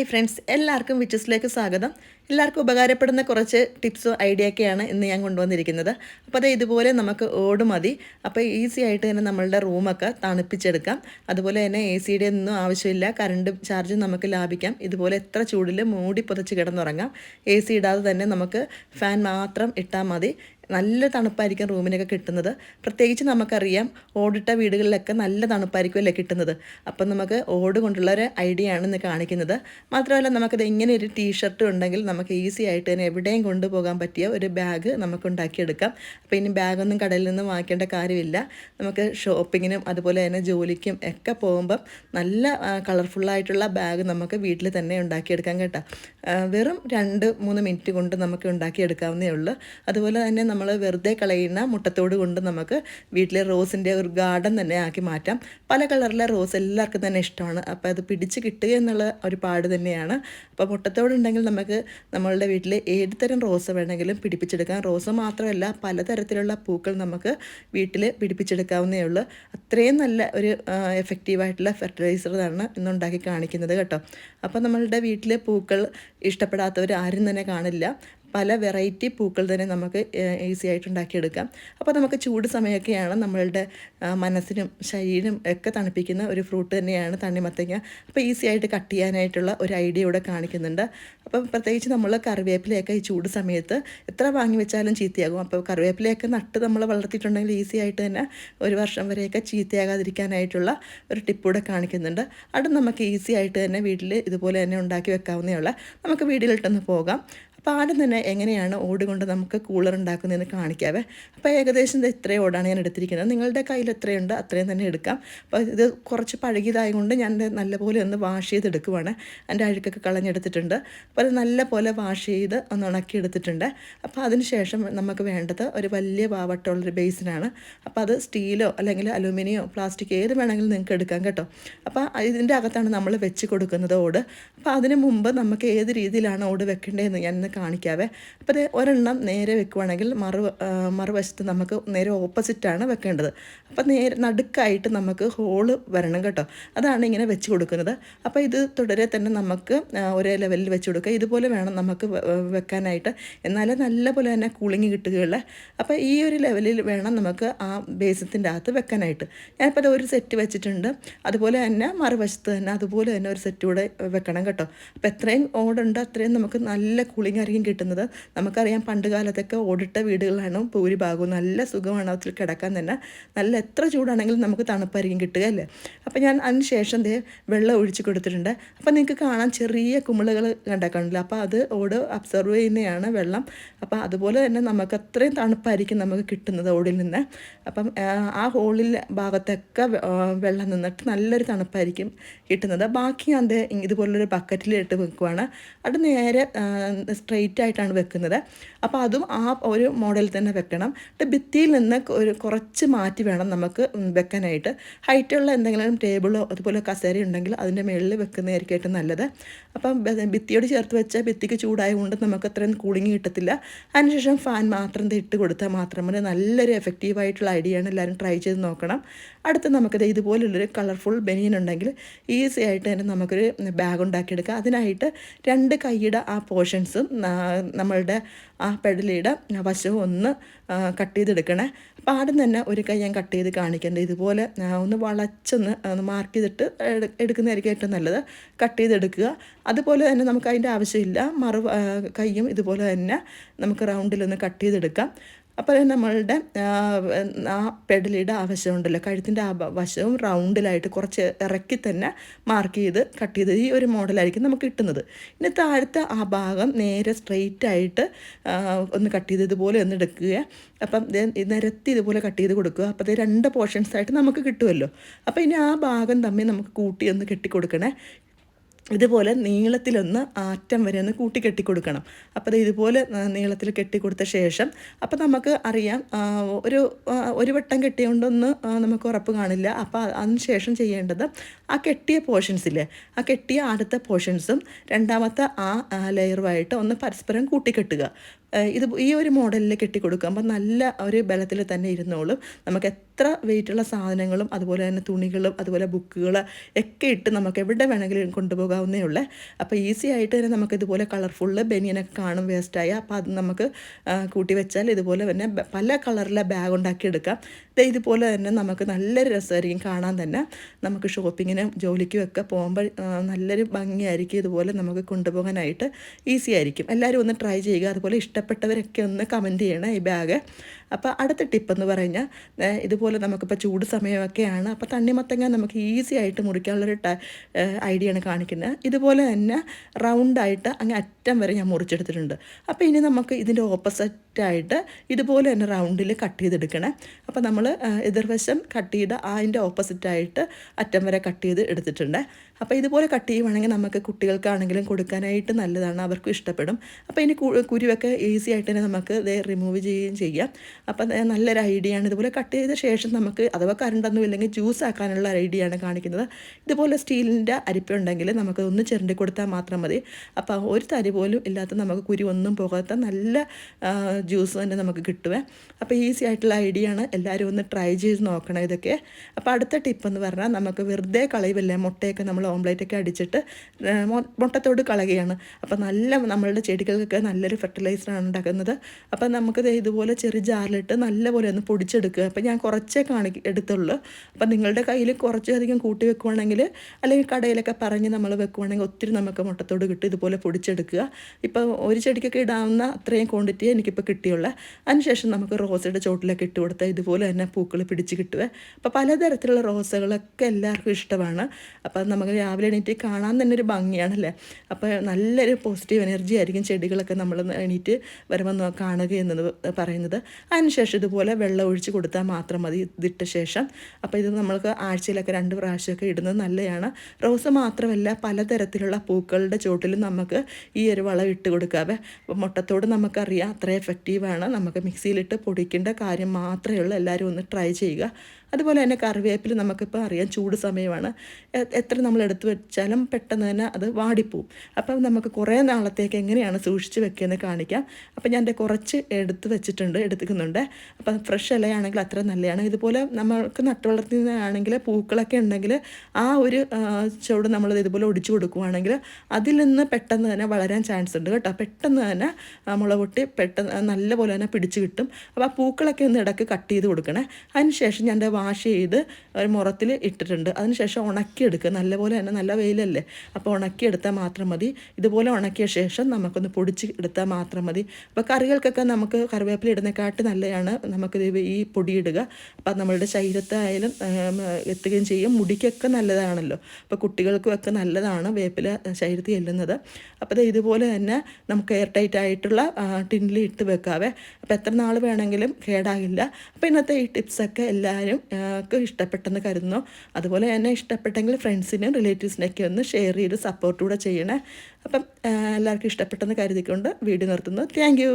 Hi friends എല്ലാവർക്കും വിച്ചസിലേക്ക് സ്വാഗതം. എല്ലാവർക്കും ഉപകാരപ്പെടുന്ന കുറച്ച് ടിപ്സോ ഐഡിയ ഒക്കെയാണ് ഇന്ന് ഞാൻ കൊണ്ടുവന്നിരിക്കുന്നത്. അപ്പോൾ അത് ഇതുപോലെ നമുക്ക് ഓട് മതി. അപ്പോൾ ഈസി ആയിട്ട് തന്നെ നമ്മളുടെ റൂമൊക്കെ തണുപ്പിച്ചെടുക്കാം. അതുപോലെ തന്നെ എ സിയുടെ ഒന്നും ആവശ്യമില്ല. കറണ്ട് ചാർജ് നമുക്ക് ലാഭിക്കാം. ഇതുപോലെ എത്ര ചൂടിൽ മൂടി പുതച്ച് കിടന്നുറങ്ങാം. എ സി ഇടാതെ തന്നെ നമുക്ക് ഫാൻ മാത്രം ഇട്ടാൽ മതി. നല്ല തണുപ്പായിരിക്കും റൂമിനൊക്കെ കിട്ടുന്നത്. പ്രത്യേകിച്ച് നമുക്കറിയാം ഓടിട്ട വീടുകളിലൊക്കെ നല്ല തണുപ്പായിരിക്കുമല്ലേ കിട്ടുന്നത്. അപ്പം നമുക്ക് ഓട് കൊണ്ടുള്ള ഒരു ഐഡിയ ആണ് ഇന്ന് കാണിക്കുന്നത്. മാത്രമല്ല നമുക്കത് ഇങ്ങനെ ഒരു ടീഷർട്ട് ഉണ്ടെങ്കിൽ നമുക്ക് ഈസി ആയിട്ട് തന്നെ എവിടെയും കൊണ്ടുപോകാൻ പറ്റിയ ഒരു ബാഗ് നമുക്ക് ഉണ്ടാക്കിയെടുക്കാം. അപ്പോൾ ഇനി ബാഗൊന്നും കടയിൽ നിന്ന് വാങ്ങിക്കേണ്ട കാര്യമില്ല. നമുക്ക് ഷോപ്പിങ്ങിനും അതുപോലെ തന്നെ ജോലിക്കും ഒക്കെ പോകുമ്പം നല്ല കളർഫുള്ളായിട്ടുള്ള ബാഗ് നമുക്ക് വീട്ടിൽ തന്നെ ഉണ്ടാക്കിയെടുക്കാം കേട്ടോ. വെറും രണ്ട് മൂന്ന് മിനിറ്റ് കൊണ്ട് നമുക്ക് ഉണ്ടാക്കിയെടുക്കാവുന്നേ ഉള്ളൂ. അതുപോലെ തന്നെ നമ്മൾ വെറുതെ കളയുന്ന മുട്ടത്തോട് കൊണ്ട് നമുക്ക് വീട്ടിലെ റോസിന്റെ ഒരു ഗാർഡൻ തന്നെ ആക്കി മാറ്റാം. പല കളറിലെ റോസ് എല്ലാവർക്കും തന്നെ ഇഷ്ടമാണ്. അപ്പോൾ അത് പിടിച്ച് കിട്ടുക എന്നുള്ള ഒരു പാട് തന്നെയാണ്. അപ്പോൾ മുട്ടത്തോട് ഉണ്ടെങ്കിൽ നമുക്ക് നമ്മളുടെ വീട്ടിൽ ഏത് തരം റോസ് വേണമെങ്കിലും പിടിപ്പിച്ചെടുക്കാം. റോസ് മാത്രമല്ല പലതരത്തിലുള്ള പൂക്കൾ നമുക്ക് വീട്ടിൽ പിടിപ്പിച്ചെടുക്കാവുന്നേ ഉള്ളൂ. അത്രയും നല്ല ഒരു എഫക്റ്റീവായിട്ടുള്ള ഫെർട്ടിലൈസറാണ് ഇന്നുണ്ടാക്കി കാണിക്കുന്നത് കേട്ടോ. അപ്പോൾ നമ്മളുടെ വീട്ടിലെ പൂക്കൾ ഇഷ്ടപ്പെടാത്തവർ ആരും തന്നെ കാണില്ല. പല വെറൈറ്റി പൂക്കൾ തന്നെ നമുക്ക് ഈസി ആയിട്ട് ഉണ്ടാക്കിയെടുക്കാം. അപ്പോൾ നമുക്ക് ചൂട് സമയമൊക്കെയാണ് നമ്മളുടെ മനസ്സിനും ശരീരം ഒക്കെ തണുപ്പിക്കുന്ന ഒരു ഫ്രൂട്ട് തന്നെയാണ് തണ്ണിമത്തങ്ങ. അപ്പോൾ ഈസി ആയിട്ട് കട്ട് ചെയ്യാനായിട്ടുള്ള ഒരു ഐഡിയ ഇവിടെ കാണിക്കുന്നുണ്ട്. അപ്പം പ്രത്യേകിച്ച് നമ്മൾ കറിവേപ്പിലയൊക്കെ ഈ ചൂട് സമയത്ത് എത്ര വാങ്ങി വെച്ചാലും ചീത്തയാകും. അപ്പോൾ കറിവേപ്പിലയൊക്കെ നട്ട് നമ്മൾ വളർത്തിയിട്ടുണ്ടെങ്കിൽ ഈസി ആയിട്ട് തന്നെ ഒരു വർഷം വരെയൊക്കെ ചീത്തയാകാതിരിക്കാനായിട്ടുള്ള ഒരു ടിപ്പ് കൂടെ കാണിക്കുന്നുണ്ട്. അത് നമുക്ക് ഈസി ആയിട്ട് തന്നെ വീട്ടിൽ ഇതുപോലെ തന്നെ ഉണ്ടാക്കി വെക്കാവുന്നേ ഉള്ളൂ. നമുക്ക് വീട്ടിലിട്ടൊന്ന് പോകാം. അപ്പോൾ ആദ്യം തന്നെ എങ്ങനെയാണ് ഓട് കൊണ്ട് നമുക്ക് കൂളർ ഉണ്ടാക്കുന്നതെന്ന് കാണിക്കാവേ. അപ്പോൾ ഏകദേശം ഇത്രയും ഓടാണ് ഞാൻ എടുത്തിരിക്കുന്നത്. നിങ്ങളുടെ കയ്യിൽ എത്രയുണ്ട് അത്രയും തന്നെ എടുക്കാം. അപ്പോൾ ഇത് കുറച്ച് പഴകിയതായത് കൊണ്ട് ഞാൻ നല്ലപോലെ ഒന്ന് വാഷ് ചെയ്തെടുക്കുവാണ്. എന്റെ അഴുക്കൊക്കെ കളഞ്ഞെടുത്തിട്ടുണ്ട്. അപ്പോൾ അത് നല്ലപോലെ വാഷ് ചെയ്ത് ഒന്ന് ഉണക്കി എടുത്തിട്ടുണ്ട്. അപ്പോൾ അതിന് ശേഷം നമുക്ക് വേണ്ടത് ഒരു വലിയ പാവട്ടമുള്ളൊരു ബേസിനാണ് അപ്പോൾ അത് സ്റ്റീലോ അല്ലെങ്കിൽ അലൂമിനിയോ പ്ലാസ്റ്റിക് ഏത് വേണമെങ്കിലും നിങ്ങൾക്ക് എടുക്കാം കേട്ടോ. അപ്പോൾ ഇതിന്റെ അകത്താണ് നമ്മൾ വെച്ച് കൊടുക്കുന്നത് ഓട്. അപ്പോൾ അതിന് മുമ്പ് നമുക്ക് ഏത് രീതിയിലാണ് ഓട് വെക്കേണ്ടതെന്ന് ഞാൻ കാണിക്കാവേ. അപ്പോൾ അത് ഒരെണ്ണം നേരെ വെക്കുവാണെങ്കിൽ മറു മറുവശത്ത് നമുക്ക് നേരെ ഓപ്പോസിറ്റാണ് വെക്കേണ്ടത്. അപ്പോൾ നേരെ നടുക്കായിട്ട് നമുക്ക് ഹോൾ വരണം കേട്ടോ. അതാണ് ഇങ്ങനെ വെച്ച് കൊടുക്കുന്നത്. അപ്പോൾ ഇത് തുടരെ തന്നെ നമുക്ക് ഒരേ ലെവലിൽ വെച്ച് കൊടുക്കുക. ഇതുപോലെ വേണം നമുക്ക് വെക്കാനായിട്ട്. എന്നാലേ നല്ലപോലെ തന്നെ കൂളിങ് കിട്ടുകയുള്ളൂ. അപ്പോൾ ഈ ഒരു ലെവലിൽ വേണം നമുക്ക് ആ ബേസത്തിന്റെ അകത്ത് വെക്കാനായിട്ട്. ഞാനിപ്പോൾ അത് ഒരു സെറ്റ് വെച്ചിട്ടുണ്ട്. അതുപോലെ തന്നെ മറുവശത്ത് തന്നെ അതുപോലെ തന്നെ ഒരു സെറ്റ് കൂടെ വെക്കണം കേട്ടോ. അപ്പോൾ എത്രയും ഓടുണ്ട് അത്രയും നമുക്ക് നല്ല കൂളിംഗ് ആയിരിക്കും കിട്ടുന്നത്. നമുക്കറിയാം പണ്ട് കാലത്തൊക്കെ ഓടിട്ട വീടുകളാണ് ഭൂരിഭാഗവും. നല്ല സുഖമാണ് അതിൽ കിടക്കാൻ തന്നെ. നല്ല എത്ര ചൂടാണെങ്കിലും നമുക്ക് തണുപ്പായിരിക്കും കിട്ടുക അല്ലേ? അപ്പോൾ ഞാൻ അതിന് ശേഷം ദേ വെള്ളം ഒഴിച്ച് കൊടുത്തിട്ടുണ്ട്. അപ്പോൾ നിങ്ങൾക്ക് കാണാൻ ചെറിയ കുമിളുകൾ കണ്ടേക്കാണില്ല അപ്പോൾ അത് ഓട് അബ്സർവ് ചെയ്യുന്നതാണ് വെള്ളം. അപ്പോൾ അതുപോലെ തന്നെ നമുക്ക് അത്രയും തണുപ്പായിരിക്കും നമുക്ക് കിട്ടുന്നത് ഓടിൽ നിന്ന്. അപ്പം ആ, ഹോളിൽ ഭാഗത്തൊക്കെ വെള്ളം നിന്നിട്ട് നല്ലൊരു തണുപ്പായിരിക്കും കിട്ടുന്നത്. ബാക്കി ദേ ഇതുപോലൊരു ബക്കറ്റിലിട്ട് വെക്കുവാണ്. അത് നേരെ സ്ട്രെയിറ്റ് ആയിട്ടാണ് വെക്കുന്നത്. അപ്പോൾ അതും ആ ഒരു മോഡലിൽ തന്നെ വെക്കണം. എന്നിട്ട് ഭിത്തിയിൽ നിന്ന് ഒരു കുറച്ച് മാറ്റി വേണം നമുക്ക് വെക്കാനായിട്ട്. ഹൈറ്റുള്ള എന്തെങ്കിലും ടേബിളോ അതുപോലെ കസേര ഉണ്ടെങ്കിൽ അതിന്റെ മുകളിൽ വെക്കുന്നതായിരിക്കും ഏറ്റവും നല്ലത്. അപ്പം ഭിത്തിയോട് ചേർത്ത് വെച്ചാൽ ഭിത്തിക്ക് ചൂടായതുകൊണ്ട് നമുക്ക് അത്രയും കൂളിങ് കിട്ടത്തില്ല. അതിനുശേഷം ഫാൻ മാത്രം ഇട്ട് കൊടുത്താൽ മാത്രം മതി നല്ലൊരു എഫക്റ്റീവായിട്ടുള്ള ഐഡിയ ആണ്. എല്ലാവരും ട്രൈ ചെയ്ത് നോക്കണം. അടുത്ത് നമുക്കത് ഇതുപോലുള്ളൊരു കളർഫുൾ ബനിയൻ ഉണ്ടെങ്കിൽ ഈസി ആയിട്ട് തന്നെ നമുക്കൊരു ബാഗ് ഉണ്ടാക്കിയെടുക്കാം. അതിനായിട്ട് രണ്ട് കൈയുടെ ആ പോർഷൻസും നമ്മളുടെ ആ പെടലിയുടെ വശവും ഒന്ന് കട്ട് ചെയ്തെടുക്കണേ. അപ്പോൾ ആദ്യം തന്നെ ഒരു കൈ ഞാൻ കട്ട് ചെയ്ത് കാണിക്കേണ്ടത് ഇതുപോലെ ഒന്ന് വളച്ചൊന്ന് മാർക്ക് ചെയ്തിട്ട് എടു- എടുക്കുന്നതായിരിക്കും ഏറ്റവും നല്ലത്. കട്ട് ചെയ്തെടുക്കുക. അതുപോലെ തന്നെ നമുക്ക് അതിന്റെ ആവശ്യമില്ല. മറു കൈയും ഇതുപോലെ തന്നെ നമുക്ക് റൗണ്ടിലൊന്ന് കട്ട് ചെയ്തെടുക്കാം. അപ്പോൾ നമ്മളുടെ ആ, പെടലിയുടെ ആ വശമുണ്ടല്ലോ കഴുത്തിന്റെ ആ വശവും റൗണ്ടിലായിട്ട് കുറച്ച് ഇറക്കി തന്നെ മാർക്ക് ചെയ്ത് കട്ട് ചെയ്ത് ഈ ഒരു മോഡലായിരിക്കും നമുക്ക് കിട്ടുന്നത്. ഇനി താഴത്തെ ആ ഭാഗം നേരെ സ്ട്രെയിറ്റ് ആയിട്ട് ഒന്ന് കട്ട് ചെയ്ത് ഇതുപോലെ ഒന്ന് എടുക്കുക. അപ്പം നിരത്തി ഇതുപോലെ കട്ട് ചെയ്ത് കൊടുക്കുക. അപ്പോൾ അത് രണ്ട് പോർഷൻസ് ആയിട്ട് നമുക്ക് കിട്ടുമല്ലോ. അപ്പോൾ ഇനി ആ ഭാഗം തമ്മിൽ നമുക്ക് കൂട്ടി ഒന്ന് കെട്ടിക്കൊടുക്കണേ. ഇതുപോലെ നീളത്തിലൊന്ന് ആറ്റം വരെ ഒന്ന് കൂട്ടി കെട്ടി കൊടുക്കണം അപ്പോൾ ഇതുപോലെ നീളത്തിൽ കെട്ടിക്കൊടുത്ത ശേഷം അപ്പോൾ നമുക്ക് അറിയാം ഒരു ഒരു വട്ടം കെട്ടിയോണ്ടൊന്ന് നമുക്ക് ഉറപ്പ് കാണില്ല. അപ്പോൾ അതിന് ശേഷം ചെയ്യേണ്ടത് ആ കെട്ടിയ പോർഷൻസില്ലേ ആ കെട്ടിയ അടുത്ത പോർഷൻസും രണ്ടാമത്തെ ആ ലെയറുമായിട്ട് ഒന്ന് പരസ്പരം കൂട്ടിക്കെട്ടുക. ഇത് ഈ ഒരു മോഡലിൽ കെട്ടിക്കൊടുക്കുമ്പോൾ നല്ല ഒരു ബലത്തിൽ തന്നെ ഇരുന്നോളും. നമുക്ക് എത്ര വെയിറ്റുള്ള സാധനങ്ങളും അതുപോലെ തന്നെ തുണികളും അതുപോലെ ബുക്കുകൾ ഒക്കെ ഇട്ട് നമുക്ക് എവിടെ വേണമെങ്കിലും കൊണ്ടുപോകാവുന്നേ ഉള്ളേ. അപ്പോൾ ഈസി ആയിട്ട് തന്നെ നമുക്ക് ഇതുപോലെ കളർഫുള്ള് ബനിയനൊക്കെ കാണും വേസ്റ്റായ. അപ്പോൾ അത് നമുക്ക് കൂട്ടി വെച്ചാൽ ഇതുപോലെ തന്നെ പല കളറിലെ ബാഗ് ഉണ്ടാക്കിയെടുക്കാം ഇതുപോലെ തന്നെ നമുക്ക് നല്ലൊരു രസമായിരിക്കും കാണാൻ തന്നെ. നമുക്ക് ഷോപ്പിങ്ങിനും ജോലിക്കും ഒക്കെ പോകുമ്പോൾ നല്ലൊരു ഭംഗിയായിരിക്കും ഇതുപോലെ നമുക്ക് കൊണ്ടുപോകാനായിട്ട് ഈസി ആയിരിക്കും. എല്ലാവരും ഒന്ന് ട്രൈ ചെയ്യുക. അതുപോലെ ഇഷ്ടപ്പെട്ടവരൊക്കെ ഒന്ന് കമന്റ് ചെയ്യണം ഈ ബാഗ് അപ്പോൾ അടുത്ത ടിപ്പ് എന്ന് പറഞ്ഞാൽ ഇതുപോലെ നമുക്കിപ്പോൾ ചൂട് സമയമൊക്കെയാണ് അപ്പോൾ തണ്ണിമത്തങ്ങ നമുക്ക് ഈസി ആയിട്ട് മുറിക്കാനുള്ളൊരു ട ഐഡിയ ആണ് കാണിക്കുന്നത് ഇതുപോലെ തന്നെ റൗണ്ടായിട്ട് അങ്ങ് അറ്റം വരെ ഞാൻ മുറിച്ചെടുത്തിട്ടുണ്ട്. അപ്പോൾ ഇനി നമുക്ക് ഇതിന്റെ ഓപ്പോസിറ്റായിട്ട് ഇതുപോലെ തന്നെ റൗണ്ടിൽ കട്ട് ചെയ്തെടുക്കണേ. അപ്പോൾ നമ്മൾ എതിർവശം കട്ട് ചെയ്ത് അതിന്റെ ഓപ്പോസിറ്റായിട്ട് അറ്റം വരെ കട്ട് ചെയ്ത് എടുത്തിട്ടുണ്ട്. അപ്പോൾ ഇതുപോലെ കട്ട് ചെയ്യുവാണെങ്കിൽ നമുക്ക് കുട്ടികൾക്കാണെങ്കിലും കൊടുക്കാനായിട്ട് നല്ലതാണ് അവർക്കും ഇഷ്ടപ്പെടും. അപ്പോൾ ഇനി കുരുവൊക്കെ ഈസി ആയിട്ട് തന്നെ നമുക്ക് ഇത് റിമൂവ് ചെയ്യുകയും ചെയ്യാം. അപ്പോൾ അത് നല്ലൊരു ഐഡിയ ആണ്. ഇതുപോലെ കട്ട് ചെയ്ത ശേഷം നമുക്ക് അഥവാ കറണ്ടൊന്നും ഇല്ലെങ്കിൽ ജ്യൂസ് ആക്കാനുള്ള ഐഡിയ ആണ് കാണിക്കുന്നത്. ഇതുപോലെ സ്റ്റീലിന്റെ അരിപ്പ ഉണ്ടെങ്കിൽ നമുക്ക് ഒന്ന് ചിരണ്ടി കൊടുത്താൽ മാത്രം മതി. അപ്പോൾ ഒരു തരി പോലും ഇല്ലാത്ത നമുക്ക് കുരി ഒന്നും പോകാത്ത നല്ല ജ്യൂസ് തന്നെ നമുക്ക് കിട്ടുവേ. അപ്പോൾ ഈസി ആയിട്ടുള്ള ഐഡിയ ആണ്. എല്ലാവരും ഒന്ന് ട്രൈ ചെയ്ത് നോക്കണം ഇതൊക്കെ. അപ്പോൾ അടുത്ത ടിപ്പ് എന്ന് പറഞ്ഞാൽ നമുക്ക് വെറുതെ കളയുമല്ലേ മുട്ടയൊക്കെ നമ്മൾ ഓംലേറ്റ് ഒക്കെ അടിച്ചിട്ട് മുട്ടത്തോട് കളയുകയാണ്. അപ്പോൾ നല്ല നമ്മളുടെ ചെടികൾക്കൊക്കെ നല്ലൊരു ഫെർട്ടിലൈസറാണ് ഉണ്ടാക്കുന്നത്. അപ്പോൾ നമുക്ക് ദേ ഇതുപോലെ ചെറിയ ജാറിലിട്ട് നല്ലപോലെ ഒന്ന് പൊടിച്ചെടുക്കുക. അപ്പോൾ ഞാൻ കുറച്ചേ കാണി എടുത്തുള്ളൂ. അപ്പോൾ നിങ്ങളുടെ കയ്യിൽ കുറച്ചധികം കൂട്ടി വെക്കുവാണെങ്കിൽ അല്ലെങ്കിൽ കടയിലൊക്കെ പറഞ്ഞ് നമ്മൾ വെക്കുവാണെങ്കിൽ ഒത്തിരി നമുക്ക് മുട്ടത്തോട് കിട്ടും. ഇതുപോലെ പൊടിച്ചെടുക്കുക. ഇപ്പോൾ ഒരു ചെടിക്കൊക്കെ ഇടാവുന്ന അത്രയും ക്വാണ്ടിറ്റി എനിക്കിപ്പോൾ കിട്ടിയുള്ളൂ. അതിനുശേഷം നമുക്ക് റോസയുടെ ചോട്ടിലൊക്കെ ഇട്ട് കൊടുത്താൽ ഇതുപോലെ തന്നെ പൂക്കൾ പിടിച്ച് കിട്ടുക അപ്പോൾ പലതരത്തിലുള്ള റോസകളൊക്കെ എല്ലാവർക്കും ഇഷ്ടമാണ്. അപ്പോൾ നമുക്ക് രാവിലെ എണീറ്റ് കാണാൻ തന്നെ ഒരു ഭംഗിയാണല്ലേ? അപ്പോൾ നല്ലൊരു പോസിറ്റീവ് എനർജി ആയിരിക്കും ചെടികളൊക്കെ നമ്മൾ എണീറ്റ് വരുമ്പോൾ കാണുക എന്നത് പറയുന്നത്. അതിനുശേഷം ഇതുപോലെ വെള്ളം ഒഴിച്ച് കൊടുത്താൽ മാത്രം മതി ഇതിട്ട ശേഷം. അപ്പോൾ ഇത് നമ്മൾക്ക് ആഴ്ചയിലൊക്കെ രണ്ട് പ്രാവശ്യമൊക്കെ ഇടുന്നത് നല്ലതാണ് റോസ് മാത്രമല്ല പലതരത്തിലുള്ള പൂക്കളുടെ ചോട്ടിലും നമുക്ക് ഈ ഒരു വളം ഇട്ട് കൊടുക്കാവേ അപ്പോൾ മുട്ടത്തോട് നമുക്കറിയാം അത്ര എഫക്റ്റീവാണ് നമുക്ക് മിക്സിയിലിട്ട് പൊടിക്കേണ്ട കാര്യം മാത്രമേ ഉള്ളൂ. എല്ലാവരും ഒന്ന് ട്രൈ ചെയ്യുക. അതുപോലെ തന്നെ കറിവേപ്പില നമുക്കിപ്പോൾ അറിയാം ചൂട് സമയമാണ്. എത്ര നമ്മൾ എടുത്തു വെച്ചാലും പെട്ടെന്ന് തന്നെ അത് വാടിപ്പോവും. അപ്പം നമുക്ക് കുറേ നാളത്തേക്ക് എങ്ങനെയാണ് സൂക്ഷിച്ച് വെക്കുകയെന്ന് കാണിക്കാം. അപ്പം ഞാൻ ദേ കുറച്ച് എടുത്ത് വെച്ചിട്ടുണ്ട് എടുക്കുന്നുണ്ട് അപ്പം ഫ്രഷ് ഇലയാണെങ്കിൽ അത്ര നല്ലതാണ്. ഇതുപോലെ നമ്മൾക്ക് നട്ടുവളർത്തുന്നതാണെങ്കിൽ പൂക്കളൊക്കെ ഉണ്ടെങ്കിൽ ആ ഒരു ചുവട് നമ്മൾ ഇതുപോലെ ഒടിച്ചു കൊടുക്കുവാണെങ്കിൽ അതിൽ നിന്ന് പെട്ടെന്ന് തന്നെ വളരാൻ ചാൻസ് ഉണ്ട് കേട്ടോ. പെട്ടെന്ന് തന്നെ ആ, മുള പൊട്ടി പെട്ടെന്ന് നല്ലപോലെ തന്നെ പിടിച്ചു കിട്ടും. അപ്പോൾ ആ പൂക്കളൊക്കെ ഒന്ന് ഇടയ്ക്ക് കട്ട് ചെയ്ത് കൊടുക്കണേ. അതിന് ശേഷം ഞാൻ വാഷ് ചെയ്ത് ഒരു മുറത്തിൽ ഇട്ടിട്ടുണ്ട്. അതിനുശേഷം ഉണക്കിയെടുക്കുക നല്ലപോലെ തന്നെ നല്ല വെയിലല്ലേ? അപ്പോൾ ഉണക്കിയെടുത്താൽ മാത്രം മതി. ഇതുപോലെ ഉണക്കിയ ശേഷം നമുക്കൊന്ന് പൊടിച്ച് എടുത്താൽ മാത്രം മതി. അപ്പോൾ കറികൾക്കൊക്കെ നമുക്ക് കറിവേപ്പില ഇടുന്നേക്കാട്ട് നല്ലതാണ് നമുക്ക് ഈ പൊടിയിടുക അപ്പോൾ നമ്മളുടെ ശരീരത്തായാലും എത്തുകയും ചെയ്യും. മുടിക്കൊക്കെ നല്ലതാണല്ലോ. അപ്പോൾ കുട്ടികൾക്കും ഒക്കെ നല്ലതാണ് വേപ്പില ശരീരത്തിൽ ചെല്ലുന്നത് അപ്പോൾ ഇതുപോലെ തന്നെ നമുക്ക് എയർ ടൈറ്റ് ആയിട്ടുള്ള ടിന്നിൽ ഇട്ട് വെക്കാവേ. അപ്പോൾ എത്ര നാൾ വേണമെങ്കിലും കേടാകില്ല. അപ്പോൾ ഇന്നത്തെ ഈ ടിപ്സൊക്കെ എല്ലാവരും ഇഷ്ടപ്പെട്ടെന്ന് കരുതുന്നു. അതുപോലെ തന്നെ ഇഷ്ടപ്പെട്ടെങ്കിൽ ഫ്രണ്ട്സിനും റിലേറ്റീവ്സിനൊക്കെ ഒന്ന് ഷെയർ ചെയ്ത് സപ്പോർട്ട് കൂടെ ചെയ്യണേ. അപ്പം എല്ലാവർക്കും ഇഷ്ടപ്പെട്ടെന്ന് കരുതിക്കൊണ്ട് വീഡിയോ നിർത്തുന്നു. Thank you